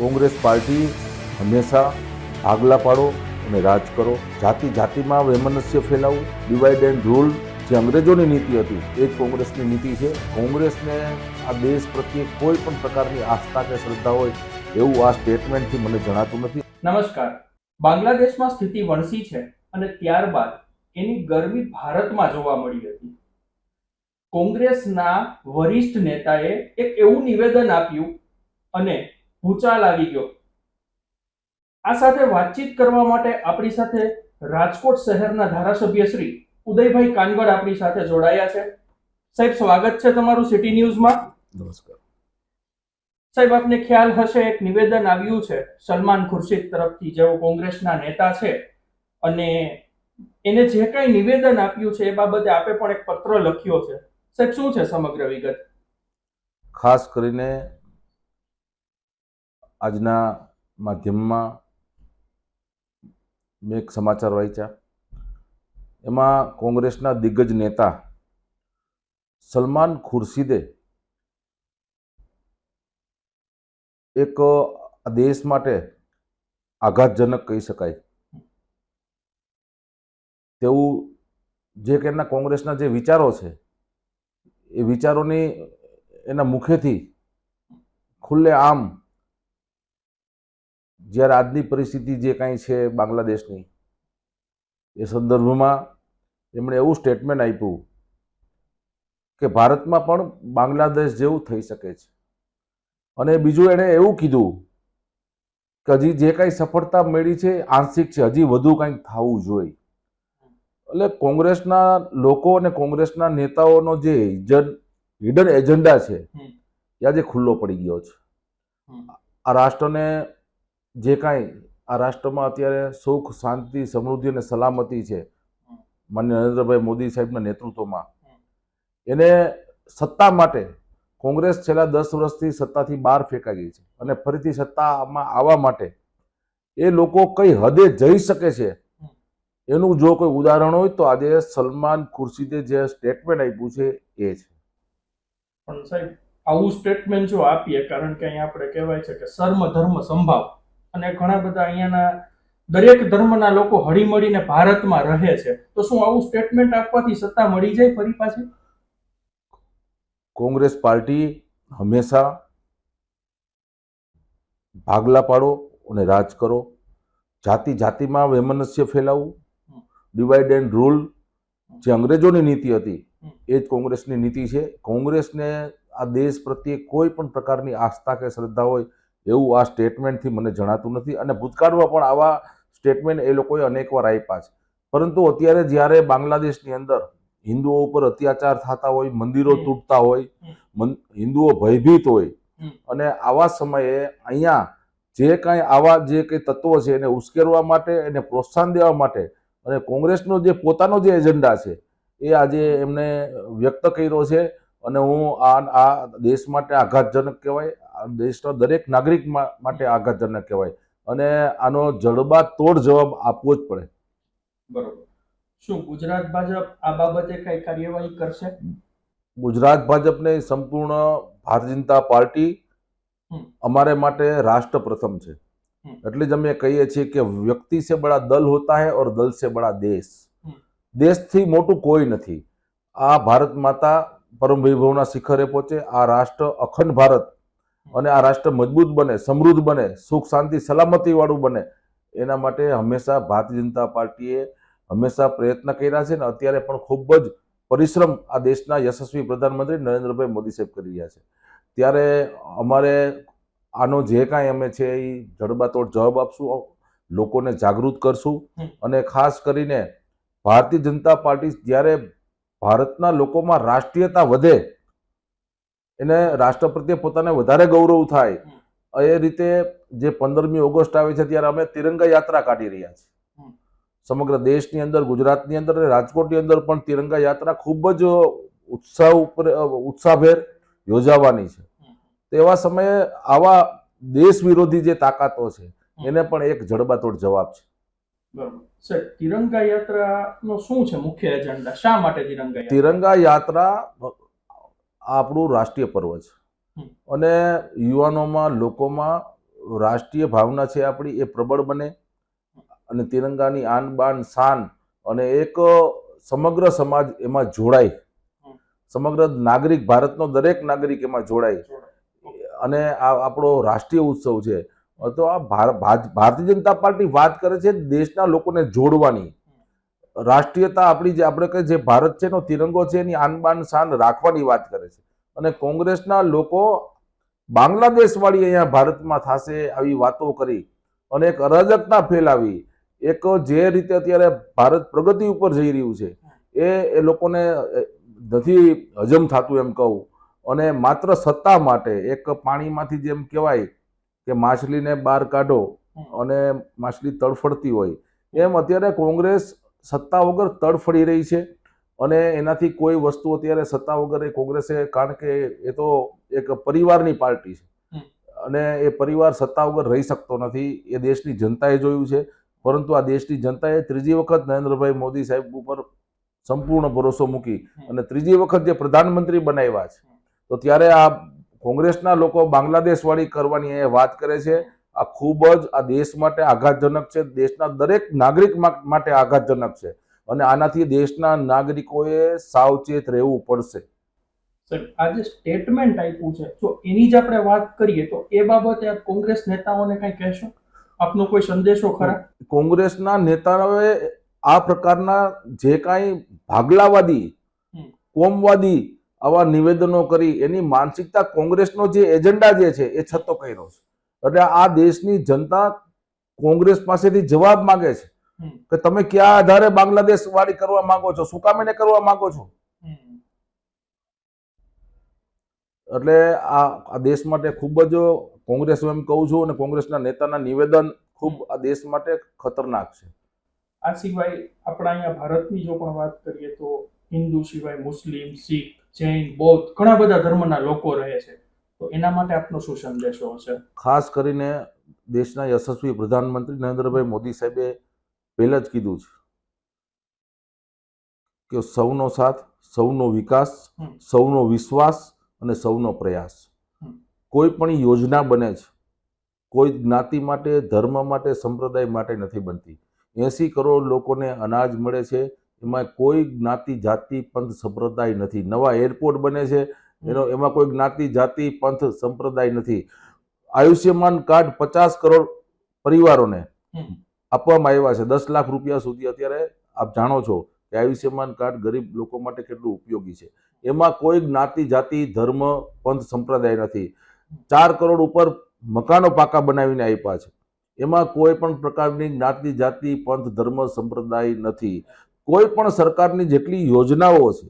Congress party હંમેશા આગલા પાડો અને રાજ કરો. જાતિ જાતિમાં વૈમનસ્ય ફેલાવવું ડિવાઇડ એન્ડ રૂલ જે અંગ્રેજોની નીતિ હતી, એ જ કોંગ્રેસની નીતિ છે. કોંગ્રેસને આ દેશ પ્રત્યે કોઈ પણ પ્રકારની આસ્થા કે શ્રદ્ધા હોય, એવું આ સ્ટેટમેન્ટથી મને જણાતું નથી. નમસ્કાર. બાંગ્લાદેશમાં સ્થિતિ વણસી છે અને ત્યારબાદ એની ગરમી ભારતમાં જોવા મળી હતી. કોંગ્રેસના વરિષ્ઠ નેતાએ એક એવું નિવેદન આપ્યું અને ભૂચાલ આવી ગયો. આ સાથે વાતચીત કરવા માટે આપણી સાથે રાજકોટ શહેરના ધારાસભ્ય શ્રી ઉદયભાઈ કાનગડ આપણી સાથે જોડાયા છે. સાહેબ સ્વાગત છે તમારું સિટી ન્યૂઝમાં. નમસ્કાર. સાહેબ આપને ખ્યાલ હશે એક નિવેદન આવ્યું છે સલમાન ખુરશીદ તરફથી જેઓ કોંગ્રેસના નેતા છે. અને એને જે કંઈ નિવેદન આપ્યું છે એ બાબતે આપે પણ એક પત્ર લખ્યો છે. સાહેબ શું છે સમગ્ર વિગત? ખાસ કરીને આજના માધ્યમમાં મેં એક સમાચાર વાંચ્યા. એમાં કોંગ્રેસના દિગ્ગજ નેતા સલમાન ખુરશીદે એક દેશ માટે આઘાતજનક કહી શકાય. તેવું જે કે એમના કોંગ્રેસના જે વિચારો છે, એ વિચારોની એના મુખેથી ખુલ્લે આમ જ્યારે આજની પરિસ્થિતિ જે કાંઈ છે બાંગ્લાદેશની એ સંદર્ભમાં એમણે એવું સ્ટેટમેન્ટ આપ્યું કે ભારતમાં પણ બાંગ્લાદેશ જેવું થઈ શકે છે. અને બીજું એણે એવું કીધું કે હજી જે કાંઈ સફળતા મળી છે આંશિક છે હજી વધુ કાંઈક થવું જોઈએ. એટલે કોંગ્રેસના લોકો અને કોંગ્રેસના નેતાઓનો જે હિડન એજન્ડા છે એ આજે ખુલ્લો પડી ગયો છે. આ રાષ્ટ્રને જે કાંઈ આ રાષ્ટ્રમાં અત્યારે સુખ, શાંતિ, સમૃદ્ધિ અને સલામતી છે, માન્ય નરેન્દ્રભાઈ મોદી સાહેબના નેતૃત્વમાં. એને સત્તા માટે કોંગ્રેસ છેલ્લા દસ વર્ષથી સત્તાથી બહાર ફેંકાઈ ગઈ છે અને ફરીથી સત્તામાં આવવા માટે એ લોકો કઈ હદે જઈ શકે છે? એનું જો કોઈ ઉદાહરણ હોય તો આજે સલમાન ખુરશીદે જે સ્ટેટમેન્ટ આપ્યું છે એ છે. પણ સાહેબ, આવું સ્ટેટમેન્ટ જો આપીએ, કારણ કે અહીંયા આપણે કહેવાય છે કે સર્મ સંભાવ અને ઘણા બધા અહીંયાના દરેક ધર્મના લોકો હળીમળીને ભારતમાં રહે છે. તો શું આવું સ્ટેટમેન્ટ આપવાથી સત્તા મળી જાય ફરી પાછી? કોંગ્રેસ પાર્ટી હંમેશા ભાગલા પાડો અને રાજ કરો. જાતિ જાતિમાં વૈમનસ્ય ફેલાવવું ડિવાઇડ એન્ડ રૂલ જે અંગ્રેજોની નીતિ હતી એ જ કોંગ્રેસની નીતિ છે. કોંગ્રેસને આ દેશ પ્રત્યે કોઈ પણ પ્રકારની આસ્થા કે શ્રદ્ધા હોય એવું આ સ્ટેટમેન્ટથી મને જણાતું નથી અને ભૂતકાળમાં પણ આવા સ્ટેટમેન્ટ એ લોકોએ અનેકવાર આપ્યા છે. પરંતુ અત્યારે જ્યારે બાંગ્લાદેશની અંદર હિન્દુઓ ઉપર અત્યાચાર થતા હોય મંદિરો તૂટતા હોય હિન્દુઓ ભયભીત હોય અને આવા સમયે અહીંયા જે કાંઈ આવા જે કંઈ તત્વો છે એને ઉશ્કેરવા માટે એને પ્રોત્સાહન દેવા માટે અને કોંગ્રેસનો જે પોતાનો જે એજન્ડા છે એ આજે એમને વ્યક્ત કર્યો છે અને હું આ આ દેશ માટે આઘાતજનક કહેવાય દેશના દરેક નાગરિક માટે આઘાતજનક કહેવાય. અને આનો જડબા તોડ જવાબ આપવો જ પડે. બરોબર. શું ગુજરાત ભાજપ આ બાબતે કઈ કાર્યવાહી કરશે? ગુજરાત ભાજપને સંપૂર્ણ ભારતીય જનતા પાર્ટી અમારે માટે રાષ્ટ્ર પ્રથમ છે. એટલે જ અમે કહીએ છીએ કે વ્યક્તિ સે બડા દલ હોતા હે ઓર દલ સે બડા દેશ. દેશથી મોટું કોઈ નથી. આ ભારત માતા પરમ વૈભવના શિખરે પહોંચે આ રાષ્ટ્ર અખંડ ભારત અને આ રાષ્ટ્ર મજબૂત બને સમૃદ્ધ બને સુખ શાંતિ સલામતી વાળું બને એના માટે હંમેશા ભારતીય જનતા પાર્ટીએ હંમેશા પ્રયત્ન કર્યા છે ને અત્યારે પણ ખૂબ જ પરિશ્રમ આ દેશના યશસ્વી પ્રધાનમંત્રી નરેન્દ્રભાઈ મોદી સાહેબ કરી રહ્યા છે. ત્યારે અમારે આનો જે કાંઈ અમે છે એ જડબાતોડ જવાબ આપશું લોકોને જાગૃત કરશું અને ખાસ કરીને ભારતીય જનતા પાર્ટી જ્યારે ભારતના લોકોમાં રાષ્ટ્રીયતા વધે એને રાષ્ટ્ર પ્રત્યે પોતાને વધારે ગૌરવ થાય. એ રીતે જે પંદરમી ઓગસ્ટ આવે છે ત્યારે અમે તિરંગા યાત્રા કાઢી રહ્યા છીએ. સમગ્ર દેશની અંદર ગુજરાતની અંદર અને રાજકોટની અંદર પણ તિરંગા યાત્રા ખૂબ જ ઉત્સાહ ઉપર ઉત્સાહભેર યોજાવાની છે. તેવા સમયે આવા દેશ વિરોધી જે તાકાતો છે એને પણ એક જડબાતોડ જવાબ છે. બરોબર. સર તિરંગા યાત્રાનો શું છે મુખ્ય એજન્ડા? શા માટે તિરંગા તિરંગા યાત્રા આપણું રાષ્ટ્રીય પર્વ છે. અને યુવાનોમાં લોકોમાં રાષ્ટ્રીય ભાવના છે આપણી એ પ્રબળ બને. અને તિરંગાની આન બાન શાન અને એક સમગ્ર સમાજ એમાં જોડાય. સમગ્ર નાગરિક ભારતનો દરેક નાગરિક એમાં જોડાય. અને આ આપણો રાષ્ટ્રીય ઉત્સવ છે. તો આ ભારતીય જનતા પાર્ટી વાત કરે છે દેશના લોકોને જોડવાની. રાષ્ટ્રીયતા આપણી જે આપણે કહીએ જે ભારત છે એનો તિરંગો છે એની આન બાન શાન રાખવાની વાત કરે છે. અને કોંગ્રેસના લોકો બાંગ્લાદેશવાળી અહીંયા ભારતમાં થશે આવી વાતો કરી અને એક અરાજકતા ફેલાવી. એક જે રીતે અત્યારે ભારત પ્રગતિ ઉપર જઈ રહ્યું છે એ એ લોકોને નથી હજમ થતું એમ કહું. અને માત્ર સત્તા માટે એક પાણીમાંથી જેમ કહેવાય કે માછલીને બહાર કાઢો અને માછલી તડફડતી હોય એમ અત્યારે કોંગ્રેસ સત્તા વગર તડફડી રહી છે અને એનાથી કોઈ વસ્તુ અત્યારે સત્તા વગર એ કોંગ્રેસે કારણ કે એ તો એક પરિવારની પાર્ટી છે. અને એ પરિવાર સત્તા વગર રહી શકતો નથી. એ દેશની જનતાએ જોયું છે. પરંતુ આ દેશની જનતાએ ત્રીજી વખત નરેન્દ્રભાઈ મોદી સાહેબ ઉપર સંપૂર્ણ ભરોસો મૂકી અને ત્રીજી વખત જે પ્રધાનમંત્રી બનાવ્યા છે. તો ત્યારે આ કોંગ્રેસના લોકો બાંગ્લાદેશવાળી કરવાની એ વાત કરે છે. આ ખૂબ જ આ દેશ માટે આઘાતજનક છે. દેશના દરેક નાગરિક માટે આઘાતજનક છે. અને આનાથી દેશના નાગરિકોએ સાવચેત રહેવું પડશે. સર આ જે સ્ટેટમેન્ટ આપ્યું છે તો એની જ આપણે વાત કરીએ તો એ બાબતે આપ કોંગ્રેસ નેતાઓને કંઈ કહેશો? આપનો કોઈ સંદેશો ખરા? કોંગ્રેસના નેતાઓએ આ પ્રકારના જે કાંઈ ભાગલાવાદી કોમવાદી આવા નિવેદનો કરી એની માનસિકતા કોંગ્રેસનો જે એજન્ડા જે છે એ છતો કર્યો છે. એટલે આ દેશની જનતા કોંગ્રેસ પાસેથી જવાબ માંગે છે કે તમે કયા આધારે બાંગ્લાદેશ વાળી કરવા માંગો છો? શું કામ એને કરવા માંગો છો? એટલે આ દેશ માટે ખૂબ જ કોંગ્રેસ એમ કહું છું અને કોંગ્રેસના નેતાના નિવેદન ખૂબ આ દેશ માટે ખતરનાક છે. આ સિવાય આપણા અહીંયા ભારતની જો પણ વાત કરીએ તો હિન્દુ સિવાય મુસ્લિમ શીખ જૈન બૌદ્ધ ઘણા બધા ધર્મના લોકો રહે છે. તો એના માટે આપનો શું સંદેશો હશે? ખાસ કરીને દેશના યશસ્વી પ્રધાનમંત્રી નરેન્દ્રભાઈ મોદી સાહેબે પહેલાં જ કીધું છે કે સૌનો સાથ સૌનો વિકાસ સૌનો વિશ્વાસ અને સૌનો પ્રયાસ. કોઈ પણ યોજના બને છે કોઈ જ્ઞાતિ માટે ધર્મ માટે સંપ્રદાય માટે નથી બનતી. એસી કરોડ લોકોને અનાજ મળે છે એમાં કોઈ જ્ઞાતિ જાતિ પંથ સંપ્રદાય નથી. નવા એરપોર્ટ બને છે એનો એમાં કોઈ જ્ઞાતિ જાતિ પંથ સંપ્રદાય નથી. આયુષ્યમાન કાર્ડ પચાસ કરોડ પરિવારોને. આપવામાં આવ્યા છે. દસ લાખ રૂપિયા સુધી અત્યારે આપ જાણો છો કે આયુષ્યમાન કાર્ડ ગરીબ લોકો માટે કેટલું ઉપયોગી છે. એમાં કોઈ જ્ઞાતિ જાતિ ધર્મ પંથ સંપ્રદાય નથી. ચાર કરોડ ઉપર મકાનો પાકા બનાવીને આપ્યા છે. એમાં કોઈ પણ પ્રકારની જ્ઞાતિ જાતિ પંથ ધર્મ સંપ્રદાય નથી. કોઈ પણ સરકારની જેટલી યોજનાઓ છે.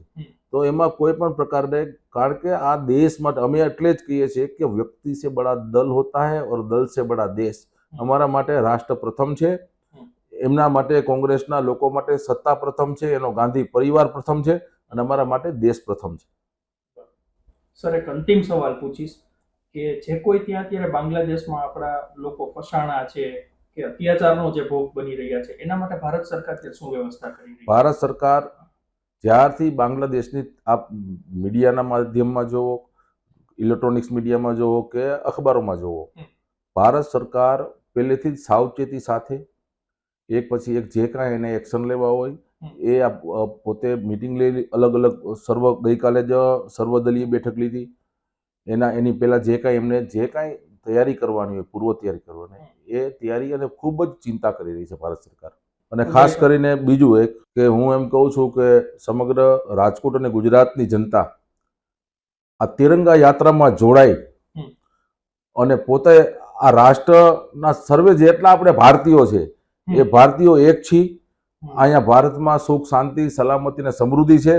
તો એમાં કોઈ પણ પ્રકારને કારણ કે આ દેશ માટે અમે એટલે જ કહીએ છીએ કે વ્યક્તિ સે બડા દલ હોતા હૈ ઓર દલ સે બડા દેશ. અમારા માટે રાષ્ટ્ર પ્રથમ છે. એમના માટે કોંગ્રેસના લોકો માટે સત્તા પ્રથમ છે એનો ગાંધી પરિવાર પ્રથમ છે અને અમારા માટે દેશ પ્રથમ છે. સર એક અંતિમ સવાલ પૂછીશ કે જે કોઈ ત્યાં અત્યારે બાંગ્લાદેશમાં આપણા લોકો ફસાણા છે કે અત્યાચારનો જે ભોગ બની રહ્યા છે એના માટે ભારત સરકાર શું વ્યવસ્થા કરી ભારત સરકાર જ્યારથી બાંગ્લાદેશની આપ મીડિયાના માધ્યમમાં જોવો ઇલેક્ટ્રોનિક્સ મીડિયામાં જોવો કે અખબારોમાં જોવો ભારત સરકાર પહેલેથી જ સાવચેતી સાથે એક પછી એક જે કાંઈ એને એક્શન લેવા હોય એ આપ પોતે મિટિંગ લઈ અલગ અલગ સર્વ ગઈકાલે જ સર્વદલીય બેઠક લીધી. એના એની પહેલાં જે કાંઈ એમને જે કાંઈ તૈયારી કરવાની હોય પૂર્વ તૈયારી કરવાની એ તૈયારી અને ખૂબ જ ચિંતા કરી રહી છે ભારત સરકાર. અને ખાસ કરીને બીજું એક કે હું એમ કહું છું કે સમગ્ર રાજકોટ અને ગુજરાતની જનતા આ તિરંગા યાત્રામાં જોડાય અને પોતે આ રાષ્ટ્રના સર્વે જેટલા આપણે ભારતીયો છે એ ભારતીયો એક છીએ અહીંયા ભારતમાં સુખ શાંતિ સલામતી અને સમૃદ્ધિ છે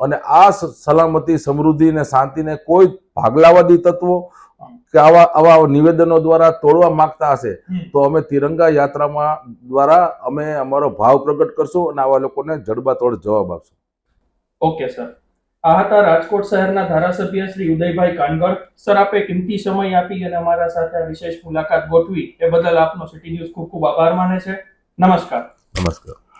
અને આ સલામતી સમૃદ્ધિ અને શાંતિને કોઈ ભાગલાવાદી તત્વો કે આવા આવા નિવેદનો દ્વારા તોડવા માંગતા હશે તો અમે તિરંગા યાત્રામાં દ્વારા અમે અમારો ભાવ પ્રગટ કરશું અને આવા લોકોને જડબાતોડ જવાબ આપશું. Okay sir. આ હતા રાજકોટ શહેરના ધારાસભ્ય શ્રી ઉદયભાઈ કાનગડ સર આપે કિંમતી સમય આપી અને અમારા સાથે આ વિશેષ મુલાકાત ગોઠવી. એ બદલ આપનો સિટી ન્યૂઝ ખૂબ ખૂબ આભાર માને છે. નમસ્કાર. નમસ્કાર.